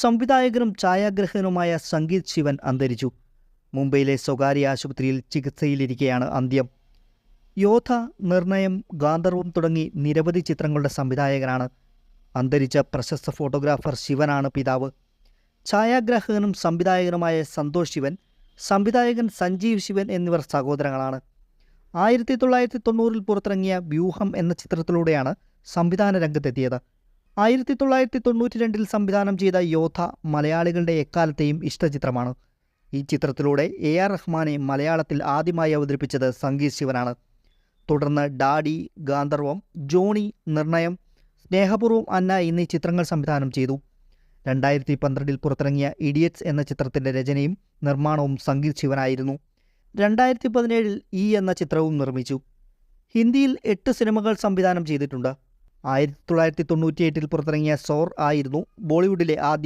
സംവിധായകനും ഛായാഗ്രഹകനുമായ സംഗീത് ശിവൻ അന്തരിച്ചു. മുംബൈയിലെ സ്വകാര്യ ആശുപത്രിയിൽ ചികിത്സയിലിരിക്കെയാണ് അന്ത്യം. യോധ നിർണയം ഗാന്ധർവം തുടങ്ങി നിരവധി ചിത്രങ്ങളുടെ സംവിധായകനാണ്. അന്തരിച്ച പ്രശസ്ത ഫോട്ടോഗ്രാഫർ ശിവനാണ് പിതാവ്. ഛായാഗ്രാഹകനും സംവിധായകനുമായ സന്തോഷ് ശിവൻ സംവിധായകൻ സഞ്ജീവ് ശിവൻ എന്നിവർ സഹോദരങ്ങളാണ്. ആയിരത്തി തൊള്ളായിരത്തി തൊണ്ണൂറിൽ പുറത്തിറങ്ങിയ വ്യൂഹം എന്ന ചിത്രത്തിലൂടെയാണ് സംവിധാന രംഗത്തെത്തിയത് ആയിരത്തി തൊള്ളായിരത്തി തൊണ്ണൂറ്റി രണ്ടിൽ സംവിധാനം ചെയ്ത യോധ മലയാളികളുടെ എക്കാലത്തെയും ഇഷ്ടചിത്രമാണ്. ഈ ചിത്രത്തിലൂടെ എ ആർ റഹ്മാനെ മലയാളത്തിൽ ആദ്യമായി അവതരിപ്പിച്ചത് സംഗീത് ശിവനാണ്. തുടർന്ന് ഡാഡി ഗാന്ധർവം ജോണി നിർണയം സ്നേഹപൂർവം അന്ന എന്നീ ചിത്രങ്ങൾ സംവിധാനം ചെയ്തു. രണ്ടായിരത്തി പന്ത്രണ്ടിൽ പുറത്തിറങ്ങിയ ഇഡിയറ്റ്സ് എന്ന ചിത്രത്തിന്റെ രചനയും നിർമ്മാണവും സംഗീത് ശിവനായിരുന്നു. രണ്ടായിരത്തി പതിനേഴിൽ ഈ എന്ന ചിത്രവും നിർമ്മിച്ചു. ഹിന്ദിയിൽ എട്ട് സിനിമകൾ സംവിധാനം ചെയ്തിട്ടുണ്ട്. ആയിരത്തി തൊള്ളായിരത്തി തൊണ്ണൂറ്റിയെട്ടിൽ പുറത്തിറങ്ങിയ സോർ ആയിരുന്നു ബോളിവുഡിലെ ആദ്യ